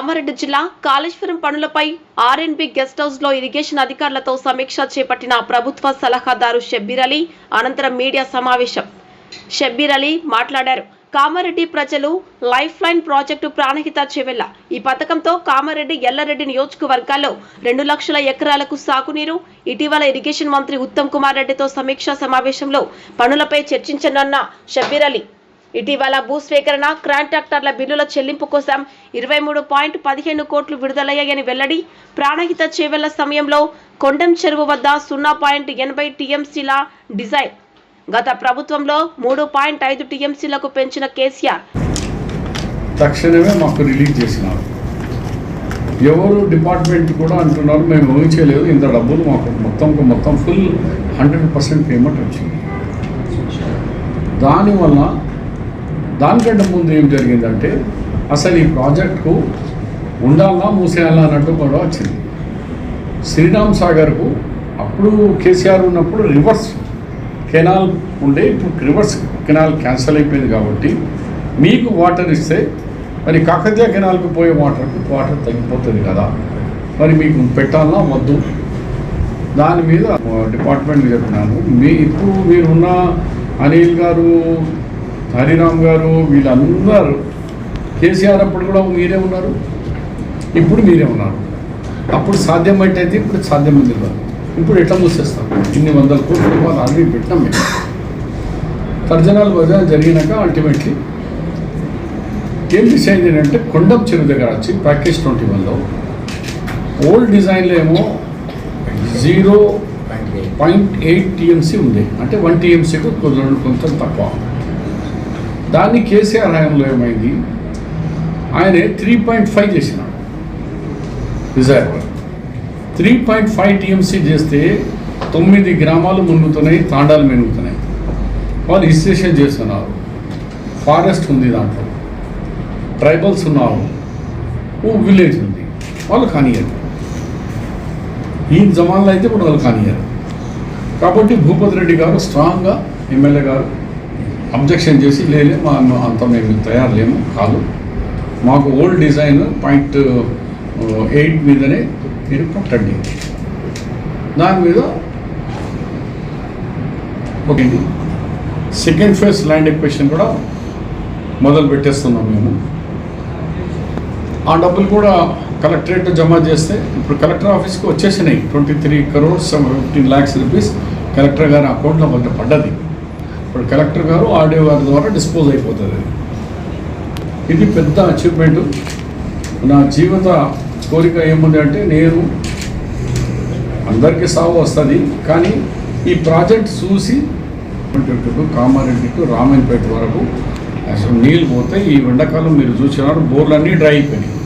కామారెడ్డి జిల్లా కాళేశ్వరం పనులపై RNB guest హౌస్లో ఇరిగేషన్ అధికారులతో సమీక్ష చేపట్టిన ప్రభుత్వ సలహాదారు షబ్బీర్ అలీ అనంతరం మీడియా సమావేశం. షబ్బీర్ అలీ మాట్లాడారు కామారెడ్డి ప్రజలు life line project Pranahita Chevella ఈ పథకంతో కామారెడ్డి ఎల్లారెడ్డి నియోజకవర్గాల్లో రెండు లక్షల ఎకరాలకు సాగునీరు ఇటీవల ఇరిగేషన్ మంత్రి ఉత్తమ్ కుమార్ రెడ్డితో సమీక్షా సమావేశంలో పనులపై చర్చించనున్న షబ్బీర్ అలీ ఇటీవల భూస్వీకరణ కాంట్రాక్టర్ల బిల్లుల చెల్లింపు కోసం ఇరవై మూడు పాయింట్ పదిహేను కోట్లు విడుదలయ్యాయని వెల్లడి. ప్రాణహిత చేవెళ్ళ సమయంలో కొండం చెరువు వద్ద సున్నా పాయింట్ ఎనభై టీఎంసీల డిజైన్ గత ప్రభుత్వంలో మూడు పాయింట్ ఐదు టీఎంసీలకు పెంచిన కేసీఆర్. తక్షణమే మాకు రిలీజ్ చేసినారు. ఎవరు డిపార్ట్మెంట్ కూడా అంటున్నారు మేము ఊహించలేదు ఇంత డబ్బులు మాకు మొత్తం మొత్తం ఫుల్ హండ్రెడ్ పర్సెంట్ పేమెంట్ వచ్చింది. దానివల్ల దానికంటే ముందు ఏం జరిగిందంటే అసలు ఈ ప్రాజెక్టుకు ఉండాలా మూసేయాలా అన్నట్టు గొడవ వచ్చింది. శ్రీరామ్ సాగర్కు అప్పుడు కేసీఆర్ ఉన్నప్పుడు రివర్స్ కెనాల్ ఉండే ఇప్పుడు రివర్స్ కెనాల్ క్యాన్సిల్ అయిపోయింది కాబట్టి మీకు వాటర్ ఇస్తే మరి కాకతీయ కెనాల్కి పోయే వాటర్కి వాటర్ తగ్గిపోతుంది కదా. మరి మీకు పెట్టాలా వద్దు? దాని మీద డిపార్ట్మెంట్ చెప్పినాను మీ ఇప్పుడు మీరున్న అనిల్ గారు హరిరామ్ గారు వీళ్ళందరూ కేసీఆర్ అప్పుడు కూడా మీరే ఉన్నారు. ఇప్పుడు మీరే ఉన్నారు. అప్పుడు సాధ్యమైతే ఇప్పుడు సాధ్యమైంది కాదు. ఇప్పుడు ఎట్లా మూసేస్తాం? ఇన్ని వందల కోట్ల రూపాయలు ఆల్రెడీ పెట్టినాం మేము. తర్జనాలు భజన జరిగినాక అల్టిమేట్లీ ఏం డిసైడ్ ఏంటంటే కొండం చెరువు దగ్గర వచ్చి ప్యాకేజ్ ట్వంటీ వన్లో ఓల్డ్ డిజైన్లో ఏమో జీరో పాయింట్ ఎయిట్ టీఎంసీ ఉంది. అంటే వన్ టీఎంసీకి కొంత కొంచెం తక్కువ. దాన్ని కేసీఆర్ హయాంలో ఏమైంది? ఆయనే త్రీ పాయింట్ ఫైవ్ చేసినాడు. Reservoir three point five TMC చేస్తే తొమ్మిది గ్రామాలు మునుగుతున్నాయి తాండాలు మెనుగుతున్నాయి. వాళ్ళు రిజిస్ట్రేషన్ చేస్తున్నారు. ఫారెస్ట్ ఉంది దాంట్లో. ట్రైబల్స్ ఉన్నారు. ఓ విలేజ్ ఉంది. వాళ్ళు కానియరు ఈ జమాన్లో అయితే ఇప్పుడు వాళ్ళు కానియరు కాబట్టి భూపతి రెడ్డి గారు స్ట్రాంగ్గా ఎమ్మెల్యే గారు అబ్జెక్షన్ చేసి లేలే మా అంత మేము తయారు లేము కాదు. మాకు ఓల్డ్ డిజైన్ పాయింట్ ఎయిట్ మీదనే మీరు కట్టండి. దాని మీద okay. Second phase land acquisition కూడా మొదలు పెట్టేస్తున్నాం మేము. ఆ డబ్బులు కూడా కలెక్టరేట్ జమ చేస్తే ఇప్పుడు కలెక్టర్ ఆఫీస్కి వచ్చేసినాయి. Twenty three crores fifteen lakhs rupees collector గారి అకౌంట్లో కొంత పడ్డది. ఇప్పుడు కలెక్టర్ గారు ఆర్డీఓ గారి ద్వారా డిస్పోజ్ అయిపోతుంది. ఇది పెద్ద అచీవ్మెంట్ నా జీవిత కోరిక ఏముంది అంటే నేను అందరికీ సాగు వస్తుంది కానీ ఈ ప్రాజెక్ట్ చూసి టు కామారెడ్డి టు రామన్పేట వరకు అసలు నీళ్ళు పోతే ఈ ఎండాకాలం మీరు చూసినారు బోర్లు అన్నీ డ్రై అయిపోయినాయి.